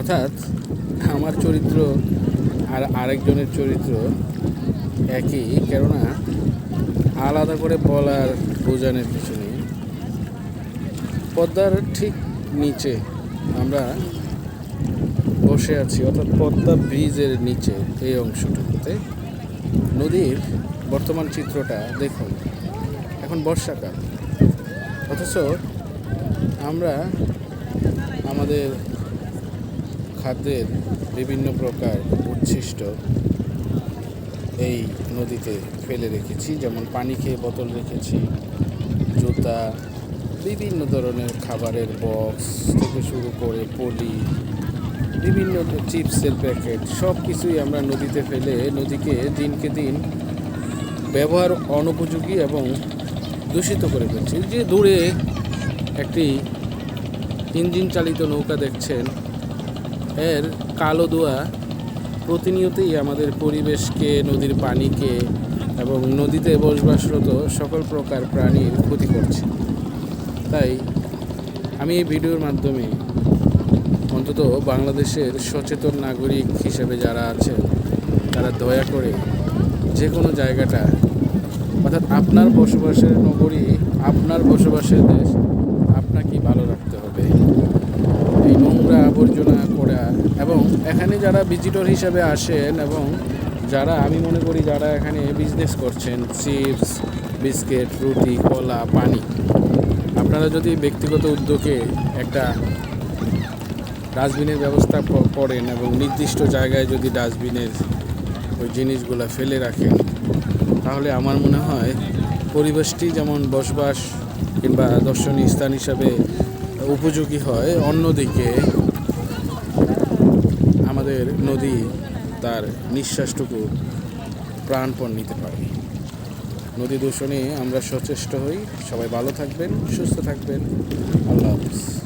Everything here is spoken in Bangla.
অর্থাৎ আমার চরিত্র আর আরেকজনের চরিত্র একই, কেননা আলাদা করে বলার বোঝানোর কিছু নেই পদ্মার ঠিক নিচে আমরা বসে আছি, অর্থাৎ পদ্মা ব্রিজের নিচে এই অংশটুকুতে নদীর বর্তমান চিত্রটা দেখুন, এখন বর্ষাকাল। অথচ আমরা আমাদের খাদ্যের বিভিন্ন প্রকার উচ্ছিষ্ট এই নদীতে ফেলে রেখেছি। যেমন পানি খেয়ে বোতল রেখেছি, জুতা, বিভিন্ন ধরনের খাবারের বক্স থেকে শুরু করে পলি, বিভিন্ন চিপসের প্যাকেট সব কিছুই আমরা নদীতে ফেলে নদীকে দিনকে দিন ব্যবহার অনুপযোগী এবং দূষিত করে ফেলছি। যে দূরে একটি ইঞ্জিন চালিত নৌকা দেখছেন এর কালো ধোঁয়া প্রতিনিয়তই আমাদের পরিবেশকে, নদীর পানিকে এবং নদীতে বসবাসরত সকল প্রকার প্রাণীর ক্ষতি করছে। তাই আমি এই ভিডিওর মাধ্যমে অন্তত বাংলাদেশের সচেতন নাগরিক হিসেবে যারা আছেন, তারা দয়া করে যে কোনো জায়গাটা, অর্থাৎ আপনার বসবাসের নগরী, আপনার বসবাসের দেশ, আপনাকেই ভালো এই নোংরা আবর্জনা করা এবং এখানে যারা ভিজিটর হিসেবে আসেন এবং যারা, আমি মনে করি যারা এখানে বিজনেস করছেন চিপস বিস্কিট রুটি, কলা, পানি, আপনারা যদি ব্যক্তিগত উদ্যোগে একটা ডাস্টবিনের ব্যবস্থা করেন এবং নির্দিষ্ট জায়গায় যদি ডাস্টবিনের ওই জিনিসগুলো ফেলে রাখেন, তাহলে আমার মনে হয় পরিবেশটি যেমন বসবাস কিংবা দর্শনীয় স্থান হিসাবে উপযোগী হয়। অন্যদিকে, আমাদের নদী তার নিঃশ্বাসটুকু প্রাণপণ নিতে পারে। নদী দূষণে আমরা সচেষ্ট হই। সবাই ভালো থাকবেন, সুস্থ থাকবেন। আল্লাহ হাফিজ।